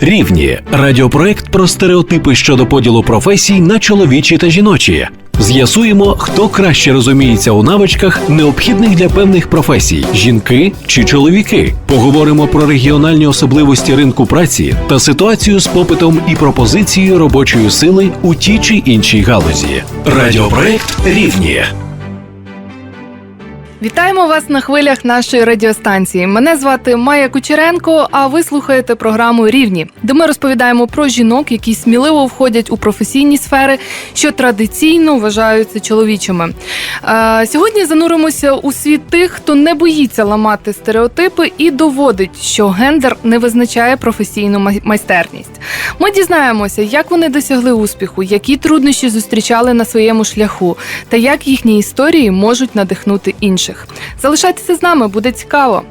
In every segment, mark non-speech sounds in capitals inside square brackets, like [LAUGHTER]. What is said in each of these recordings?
Рівні радіопроект про стереотипи щодо поділу професій на чоловічі та жіночі. З'ясуємо, хто краще розуміється у навичках, необхідних для певних професій жінки чи чоловіки. Поговоримо про регіональні особливості ринку праці та ситуацію з попитом і пропозицією робочої сили у тій чи іншій галузі. Радіопроект Рівні. Вітаємо вас на хвилях нашої радіостанції. Мене звати Майя Кучеренко. А ви слухаєте програму Рівні, де ми розповідаємо про жінок, які сміливо входять у професійні сфери, що традиційно вважаються чоловічими. Е, Сьогодні зануримося у світ тих, хто не боїться ламати стереотипи і доводить, що гендер не визначає професійну майстерність. Ми дізнаємося, як вони досягли успіху, які труднощі зустрічали на своєму шляху, та як їхні історії можуть надихнути інших. Залишайтеся з нами, буде цікаво.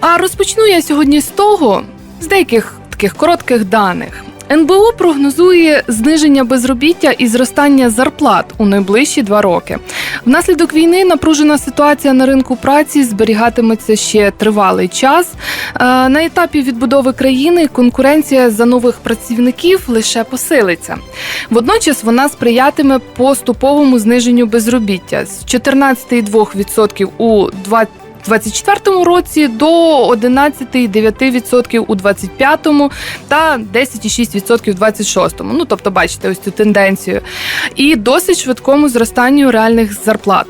А розпочну я сьогодні з того, з деяких таких коротких даних. НБУ прогнозує зниження безробіття і зростання зарплат у найближчі два роки. Внаслідок війни напружена ситуація на ринку праці зберігатиметься ще тривалий час. Е, На етапі відбудови країни конкуренція за нових працівників лише посилиться. Водночас вона сприятиме поступовому зниженню безробіття з 14,2% у 20 24 році до 11,9% у 25-му та 10,6% у 26-му. Ну тобто, бачите ось цю тенденцію. І досить швидкому зростанню реальних зарплат.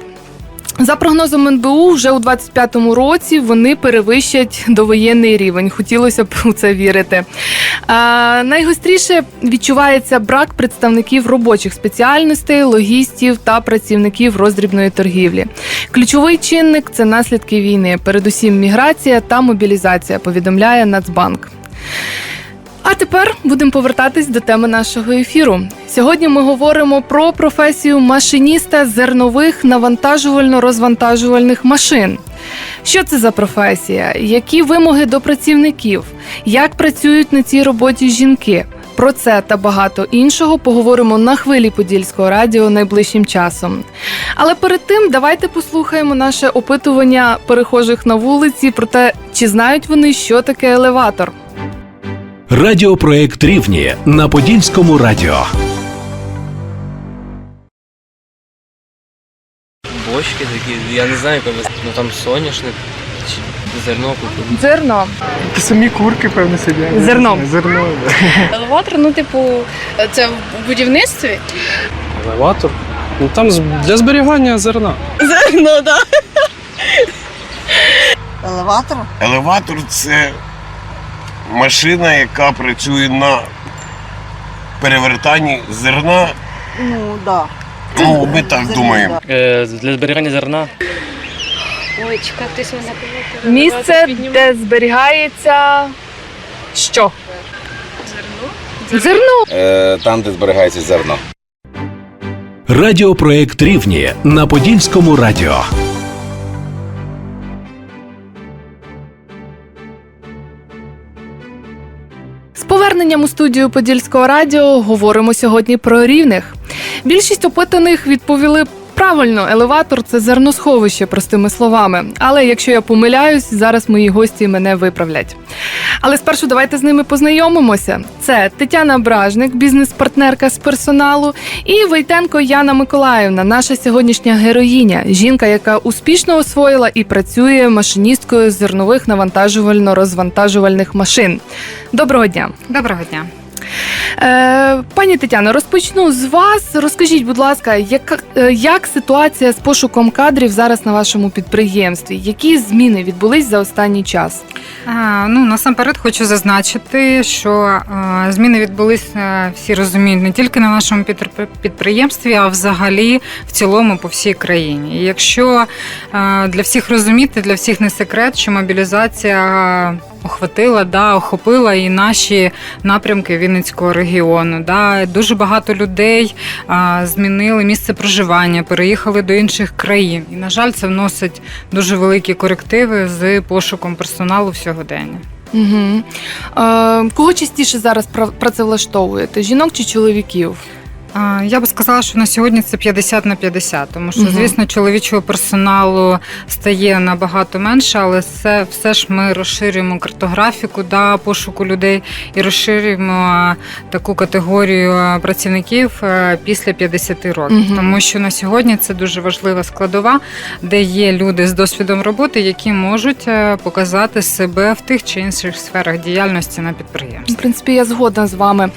За прогнозом НБУ, вже у 25-му році вони перевищать довоєнний рівень. Хотілося б у це вірити. А, найгостріше відчувається брак представників робочих спеціальностей, логістів та працівників роздрібної торгівлі. Ключовий чинник це наслідки війни, передусім міграція та мобілізація, повідомляє Нацбанк. А тепер будемо повертатись до теми нашого ефіру. Сьогодні ми говоримо про професію машиніста зернових навантажувально-розвантажувальних машин. Що це за професія? Які вимоги до працівників? Як працюють на цій роботі жінки? Про це та багато іншого поговоримо на хвилі Подільського радіо найближчим часом. Але перед тим давайте послухаємо наше опитування перехожих на вулиці про те, чи знають вони, що таке елеватор. Радіопроект Рівні на Подільському радіо. Бочки такі, я не знаю, ви- ну там соняшник чи зерно кукурудза. Зерно. Самі курки, певно, сидять. Зерном. Зерно. Елеватор, ну, типу, це в будівництві? Елеватор. Ну там з- для зберігання зерна. Зерно, так. Елеватор? Елеватор це машина, яка працює на перевертанні зерна. Ну, да. Ну, ми так Зерно, думаємо. да. Е, для зберігання зерна. Ой, чекай, хтось мене Місце, де зберігається що? Зерно. Зерно. Е, там, де зберігається зерно. Радіопроект Рівні на Подільському радіо. Поверненням у студію Подільського радіо говоримо сьогодні про рівних. Більшість опитаних відповіли. Правильно, елеватор це зерносховище, простими словами. Але якщо я помиляюсь, зараз мої гості мене виправлять. Але спершу давайте з ними познайомимося. Це Тетяна Бражник, бізнес-партнерка з персоналу, і Войтенко Яна Миколаївна, наша сьогоднішня героїня, жінка, яка успішно освоїла і працює машиністкою зернових навантажувально-розвантажувальних машин. Доброго дня. Доброго дня. Е, пані Тетяно, розпочну з вас. Розкажіть, будь ласка, як, е, як ситуація з пошуком кадрів зараз на вашому підприємстві? Які зміни відбулись за останній час? А, ну насамперед хочу зазначити, що а, зміни відбулися, всі розуміють, не тільки на нашому підприємстві, а взагалі в цілому по всій країні. Якщо а, для всіх розуміти, для всіх не секрет, що мобілізація. Охватила, да, охопила і наші напрямки Вінницького регіону. Да. Дуже багато людей а, змінили місце проживання, переїхали до інших країн. І, на жаль, це вносить дуже великі корективи з пошуком персоналу сьогодення. Угу. Е, кого частіше зараз пра- працевлаштовуєте? Жінок чи чоловіків? Я би сказала, що на сьогодні це 50 на 50, тому що, звісно, чоловічого персоналу стає набагато менше, але все, все ж ми розширюємо картографіку да, пошуку людей і розширюємо таку категорію працівників після 50 років. Тому що на сьогодні це дуже важлива складова, де є люди з досвідом роботи, які можуть е, показати себе в тих чи інших сферах діяльності на підприємстві. В принципі, я згодна з вами.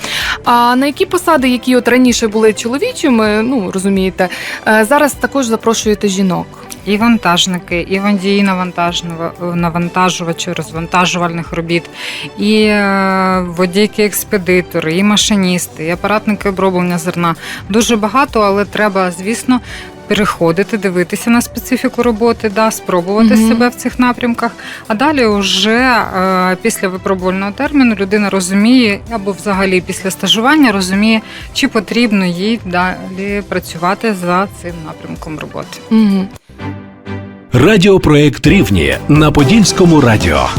А на які посади, які от раніше були чоловічими, ну розумієте, е, зараз також запрошуєте жінок. І вантажники, і вандії навантажувачі розвантажувальних робіт, і е, водійки-експедитори, і машиністи, і апаратники оброблення зерна. Дуже багато, але треба, звісно. Переходити, дивитися на специфіку роботи, да, спробувати Мгм. себе в цих напрямках. А далі, вже е, після випробувального терміну, людина розуміє, або взагалі після стажування розуміє, чи потрібно їй далі працювати за цим напрямком роботи. Угу. Радіопроект Рівні на Подільському радіо.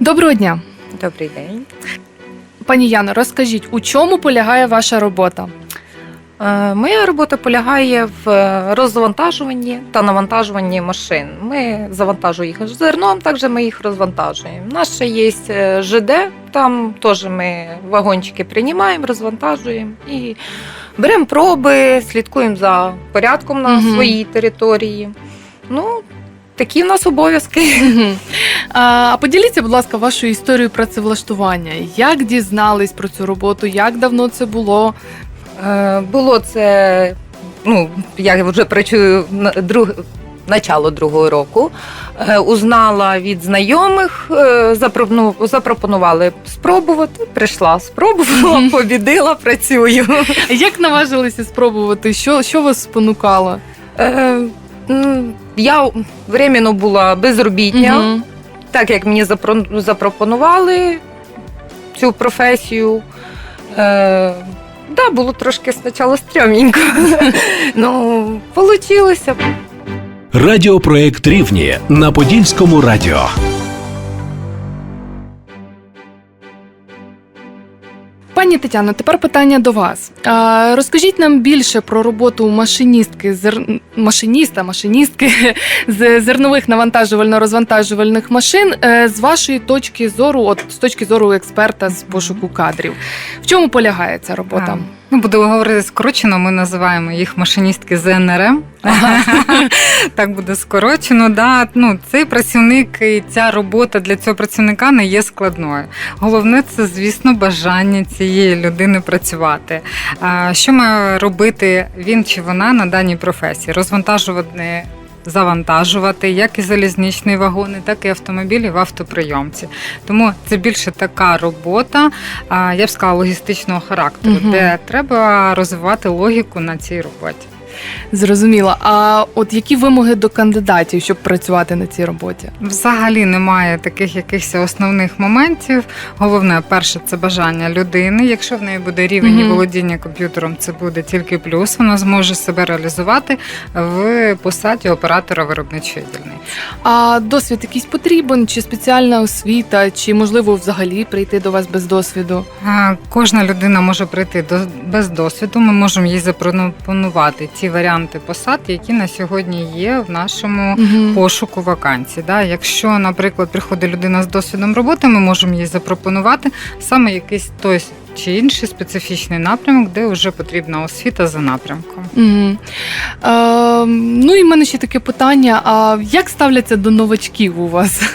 Доброго дня, Добрий день. Пані Яно. Розкажіть, у чому полягає ваша робота? Е, Моя робота полягає в розвантажуванні та навантажуванні машин. Ми завантажуємо їх зерном, також ми їх розвантажуємо. У нас ще є е, ЖД, там теж ми вагончики приймаємо, розвантажуємо і беремо проби, слідкуємо за порядком на Мгм. своїй території. Ну, такі в нас обов'язки. А поділіться, будь ласка, вашою історією працевлаштування. Як дізнались про цю роботу? Як давно це було? Е, Було це, ну, я вже працюю на друг, начало другого року. Е, Узнала від знайомих, е, запропону- запропонували спробувати. Прийшла, спробувала, Мгм. побідила, працюю. Як наважилися спробувати? Що, що вас спонукало? Е, м, Я временно була безробітня, Мгм. так як мені запро- запропонували цю професію. Е, да, було трошки спочатку стрьомненько. [LAUGHS] ну, вийшло. Радіопроект Рівні на Подільському радіо. Пані Тетяно, тепер питання до вас. Розкажіть нам більше про роботу машиністки, зер... машиніста, машиністки [LAUGHS] з зернових навантажувально-розвантажувальних машин е, з вашої точки зору, от з точки зору експерта з пошуку кадрів. В чому полягає ця робота? А, Ну, будемо говорити скорочено, ми називаємо їх машиністки ЗНРМ. [LAUGHS] так буде скорочено. Да. Ну, цей працівник і ця робота для цього працівника не є складною. Головне, це, звісно, бажання цієї людини працювати. Що має робити він чи вона на даній професії? Розвантажувати. Завантажувати як і залізничні вагони, так і автомобілі в автоприйомці. Тому це більше така робота, я б сказала, логістичного характеру, угу. де треба розвивати логіку на цій роботі. Зрозуміло. А от які вимоги до кандидатів, щоб працювати на цій роботі? Взагалі немає таких якихось основних моментів. Головне, перше, це бажання людини. Якщо в неї буде рівень і Мгм. володіння комп'ютером, це буде тільки плюс. Вона зможе себе реалізувати в посаді оператора виробничої дільниці. А досвід якийсь потрібен, чи спеціальна освіта, чи можливо взагалі прийти до вас без досвіду? А, Кожна людина може прийти до без досвіду. Ми можемо їй запропонувати ті варіанти посад, які на сьогодні є в нашому Мгм. пошуку вакансій. Да? Якщо, наприклад, приходить людина з досвідом роботи, ми можемо їй запропонувати саме якийсь той чи інший специфічний напрямок, де вже потрібна освіта за напрямком. Мгм. Е, ну і в мене ще таке питання: а як ставляться до новачків у вас? [LAUGHS]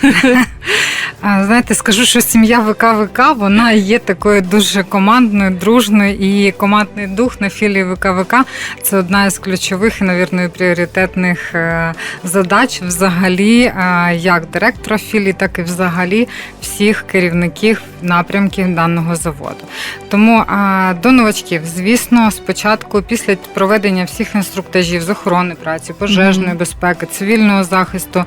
Знаєте, скажу, що сім'я ВКВК вона є такою дуже командною, дружною і командний дух на філії ВКВК це одна із ключових і, навірно, пріоритетних е, задач взагалі, е, як директора філії, так і взагалі всіх керівників напрямків даного заводу. Тому а, до новачків, звісно, спочатку, після проведення всіх інструктажів з охорони праці, пожежної безпеки, цивільного захисту,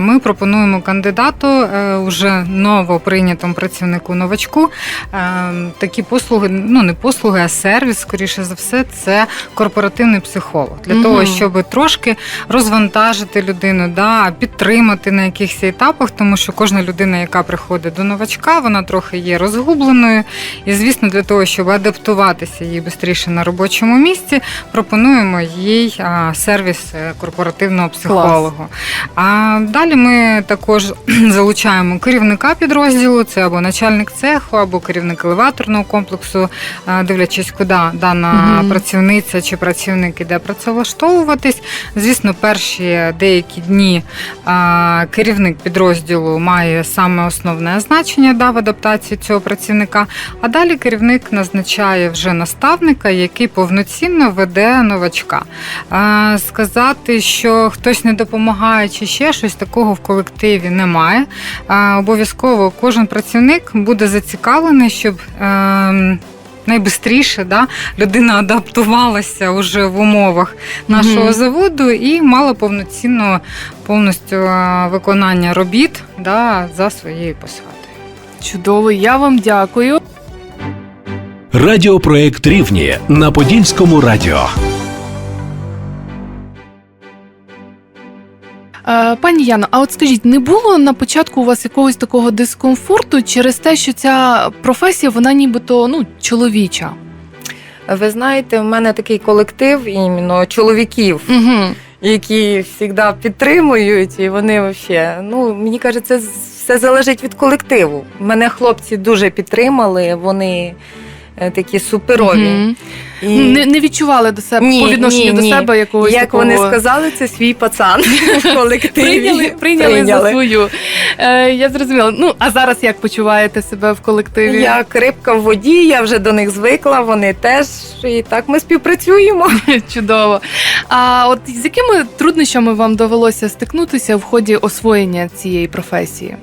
ми пропонуємо кандидату е, вже новоприйнятому працівнику новачку е, такі послуги, ну не послуги, а сервіс, скоріше за все, це корпоративний психолог для Мгм. того, щоб трошки розвантажити людину, да, підтримати на якихось етапах, тому що кожна людина, яка приходить до новачка, вона трохи є розгубленою. І, звісно, для того, щоб адаптуватися їй швидше на робочому місці, пропонуємо їй сервіс е, корпоративного психолога. А далі ми також [CLEARS THROAT] залучаємо керівника підрозділу, це або начальник цеху, або керівник елеваторного комплексу, дивлячись, куди дана Мгм. працівниця чи працівник іде працевлаштовуватись. Звісно, перші деякі дні керівник підрозділу має саме основне значення да, в адаптації цього працівника. А далі керівник назначає вже наставника, який повноцінно веде новачка. Сказати, що хтось не допомагає чи ще щось такого в колективі немає. Обов'язково кожен працівник буде зацікавлений, щоб. ем, Найбистріше да, людина адаптувалася вже в умовах нашого Мгм. заводу і мала повноцінно повністю виконання робіт да, за своєю посадою. Чудово, я вам дякую. Радіопроект Рівні на Подільському радіо. Пані Яно, а от скажіть, не було на початку у вас якогось такого дискомфорту через те, що ця професія, вона нібито ну, чоловіча? Ви знаєте, в мене такий колектив іменно чоловіків, Угу. які завжди підтримують, і вони взагалі, ну мені кажеться, це все залежить від колективу. Мене хлопці дуже підтримали, вони е, такі суперові. І... Не, не відчували до себе Ні, по відношенню ні, до ні. себе якогось Як такого... вони сказали, це свій пацан [LAUGHS] в колективі. Прийняли, прийняли, за свою. Е, я зрозуміла. Ну, а зараз як почуваєте себе в колективі? Як рибка в воді, я вже до них звикла, вони теж. І так ми співпрацюємо. [LAUGHS] Чудово. А от з якими труднощами вам довелося стикнутися в ході освоєння цієї професії?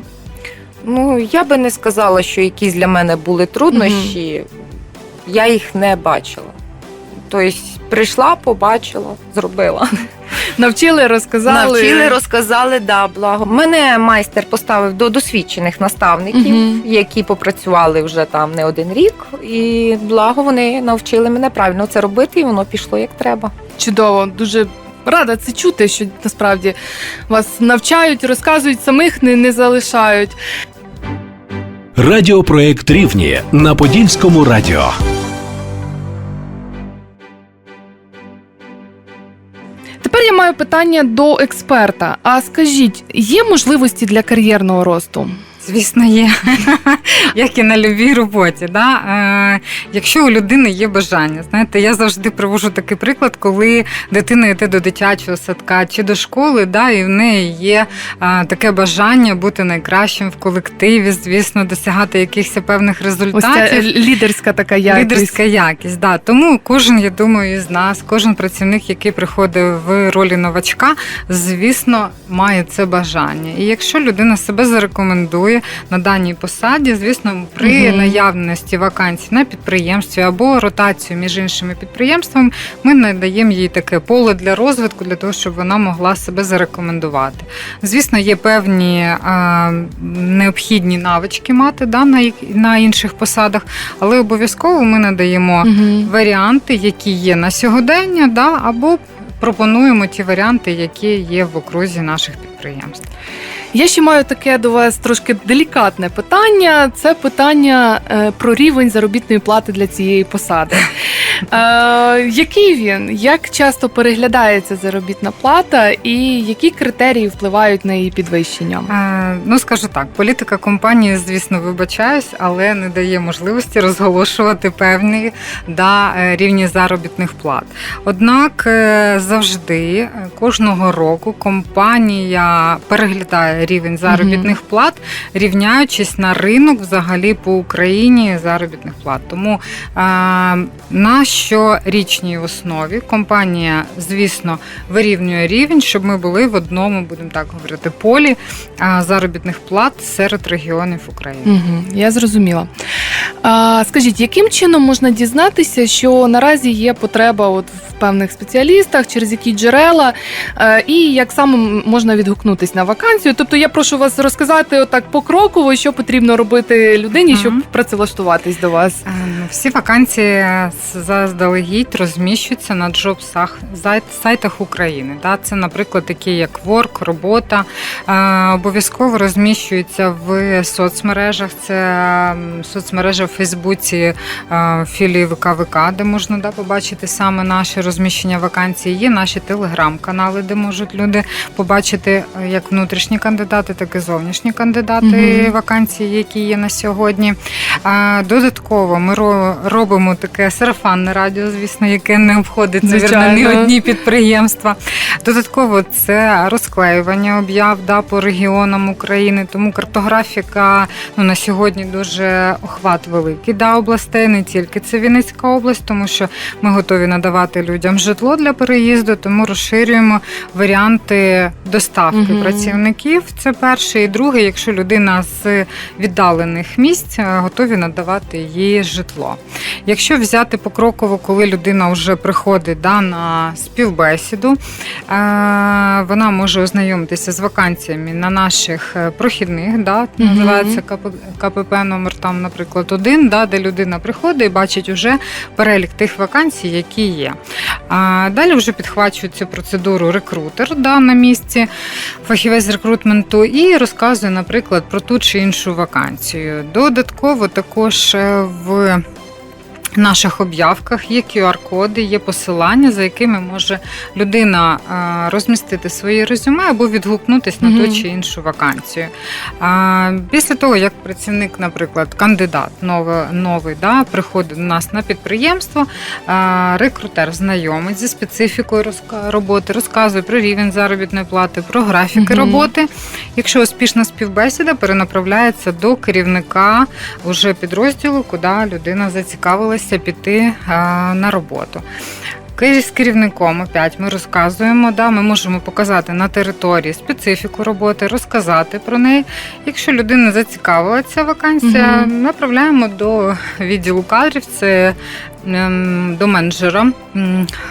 Ну, я би не сказала, що якісь для мене були труднощі. Я їх не бачила. Тобто прийшла, побачила, зробила. [LAUGHS] Навчили, розказали. Навчили, розказали, да, благо. Мене майстер поставив до досвідчених наставників, Мгм. які попрацювали вже там не один рік. І благо вони навчили мене правильно це робити, і воно пішло як треба. Чудово, дуже рада це чути, що насправді вас навчають, розказують, самих не, не залишають. Радіопроект Рівні на Подільському радіо. Я маю питання до експерта. А скажіть, є можливості для кар'єрного росту? Звісно, є, [LAUGHS] як і на любій роботі. Да? Е, якщо у людини є бажання, знаєте, я завжди привожу такий приклад, коли дитина йде до дитячого садка чи до школи, да, і в неї є е, таке бажання бути найкращим в колективі, звісно, досягати якихось певних Ось ця лідерська така якість. Лідерська якість, да. Тому кожен, я думаю, із нас, кожен працівник, який приходить в ролі новачка, звісно, має це бажання. І якщо людина себе зарекомендує на даній посаді, звісно, при Мгм. наявності вакансій на підприємстві або ротацію між іншими підприємствами, ми надаємо їй таке поле для розвитку, для того, щоб вона могла себе зарекомендувати. Звісно, є певні а, необхідні навички мати да, на, на інших посадах, але обов'язково ми надаємо Мгм. варіанти, які є на сьогодення, да, або пропонуємо ті варіанти, які є в окрузі наших підприємств. Я ще маю таке до вас трошки делікатне питання. Це питання е, про рівень заробітної плати для цієї посади. [LAUGHS] Е, який він? Як часто переглядається заробітна плата, і які критерії впливають на її підвищення? Е, ну, скажу так, політика компанії, звісно, вибачаюсь, але не дає можливості розголошувати певні да, е, рівні заробітних плат. Однак е, завжди кожного року компанія переглядає рівень заробітних плат, рівняючись на ринок взагалі по Україні заробітних плат. Тому е, на щорічній основі компанія, звісно, вирівнює рівень, щоб ми були в одному, будемо так говорити, полі а, заробітних плат серед регіонів України. Угу, я зрозуміла. А, скажіть, яким чином можна дізнатися, що наразі є потреба от в певних спеціалістах, через які джерела, е, і як саме можна відгукнутися? Відгукнутись на вакансію. Тобто я прошу вас розказати отак покроково, що потрібно робити людині, Мгм. щоб працевлаштуватись до вас. Е, ну, Всі вакансії заздалегідь розміщуються на джобсах зай- сайтах України. Да? Це, наприклад, такі як Work, робота. Е, Обов'язково розміщуються в соцмережах. Це м, соцмережа в Фейсбуці е, філії ВКВК, де можна да, побачити саме наші розміщення вакансій. Є наші телеграм-канали, де можуть люди побачити як внутрішні кандидати, так і зовнішні кандидати Мгм. вакансії, які є на сьогодні. Додатково ми робимо таке сарафанне радіо, звісно, яке не обходиться вірно, Звичайно. ні одні підприємства. Додатково це розклеювання об'яв да, по регіонам України. Тому картографіка ну, на сьогодні дуже охват великий да, областей, не тільки це Вінницька область, тому що ми готові надавати людям житло для переїзду, тому розширюємо варіанти доставки Мгм. працівників. Це перше. І друге, якщо людина з віддалених місць, е, готові надавати їй житло. Якщо взяти покроково, коли людина вже приходить да, на співбесіду, е, вона може ознайомитися з вакансіями на наших е, прохідних, да, називається КП, КПП номер там, наприклад, один, да, де людина приходить і бачить вже перелік тих вакансій, які є. А далі вже підхвачує цю процедуру рекрутер да, на місці, фахівець рекрутменту, і розказує, наприклад, про ту чи іншу вакансію. Додатково також е, в наших об'явках є QR-коди, є посилання, за якими може людина е, розмістити своє резюме або відгукнутись на ту чи іншу вакансію. Після того, як працівник, наприклад, кандидат новий, новий да, приходить до нас на підприємство, рекрутер знайомить зі специфікою роботи, розказує про рівень заробітної плати, про графіки роботи. Якщо успішна співбесіда, перенаправляється до керівника уже підрозділу, куди людина зацікавилася піти а, на роботу. З керівником опять ми розказуємо, да, ми можемо показати на території специфіку роботи, розказати про неї. Якщо людина зацікавила ця вакансія, Мгм. направляємо до відділу кадрів, це ем, до менеджера.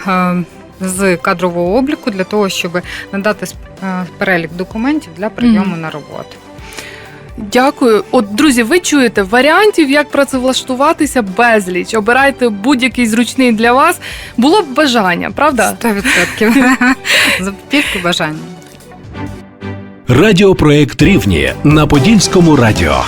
е, З кадрового обліку для того, щоб надати е, перелік документів для прийому Мгм. на роботу. Дякую. От, друзі, ви чуєте варіантів, як працевлаштуватися безліч. Обирайте будь-який зручний для вас. Було б бажання, правда? 100%. За тільки бажання. Радіопроект Рівні на Подільському радіо.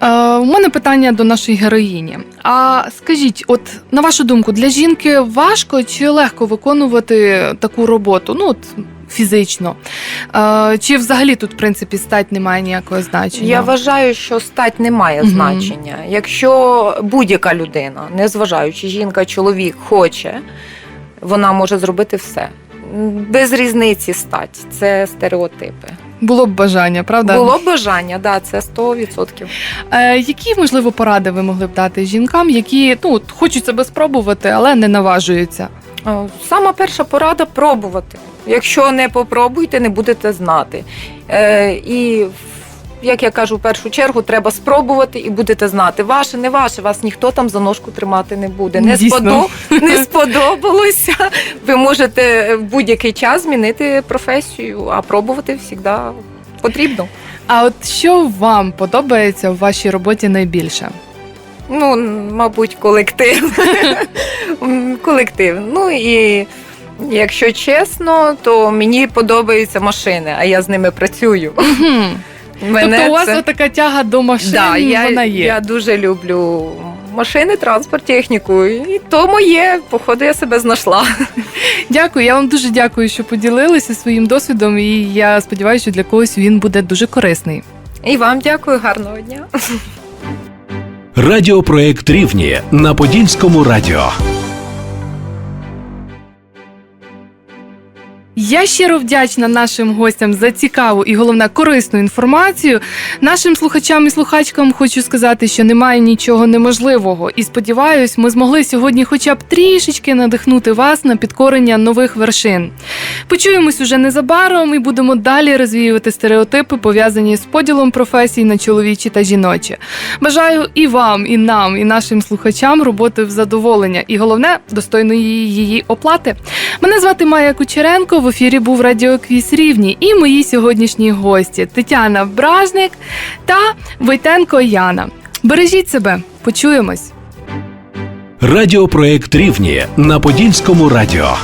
Е, у мене питання до нашої героїні. А скажіть, от на вашу думку, для жінки важко чи легко виконувати таку роботу? Ну от фізично. Е, чи взагалі тут, в принципі, стать не має ніякого значення? Я вважаю, що стать не має Мгм. значення. Якщо будь-яка людина, незважаючи жінка, чоловік, хоче, вона може зробити все. Без різниці стать. Це стереотипи. Було б бажання, правда? Було б бажання, да, це 100%. Е, які можливо поради ви могли б дати жінкам, які ну от, хочуть себе спробувати, але не наважуються? О, Сама перша порада пробувати. Якщо не попробуєте, не будете знати. Е, і як я кажу, в першу чергу треба спробувати і будете знати. Ваше, не ваше, вас ніхто там за ножку тримати не буде. Не, Дійсно. сподоб... не сподобалося. Ви можете в будь-який час змінити професію, а пробувати завжди потрібно. А от що вам подобається в вашій роботі найбільше? Ну, мабуть, колектив. [LAUGHS] Колектив. Ну і якщо чесно, то мені подобаються машини, а я з ними працюю. [LAUGHS] Мене тобто у вас це- така тяга до машин, да, я, вона є. я дуже люблю машини, транспорт, техніку. І то моє, походу, я себе знайшла. [LAUGHS] Дякую, я вам дуже дякую, що поділилися своїм досвідом, і я сподіваюся, що для когось він буде дуже корисний. І вам дякую, гарного дня. Радіопроект Рівні на Подільському радіо. Я щиро вдячна нашим гостям за цікаву і головне корисну інформацію. Нашим слухачам і слухачкам хочу сказати, що немає нічого неможливого, і сподіваюсь, ми змогли сьогодні, хоча б трішечки надихнути вас на підкорення нових вершин. Почуємось уже незабаром і будемо далі розвіювати стереотипи, пов'язані з поділом професій на чоловічі та жіночі. Бажаю і вам, і нам, і нашим слухачам роботи в задоволення, і головне достойної її оплати. Мене звати Майя Кучеренко. В ефірі був радіоквіз рівні і мої сьогоднішні гості Тетяна Бражник та Войтенко Яна. Бережіть себе, почуємось. Радіопроект Рівні на Подільському радіо.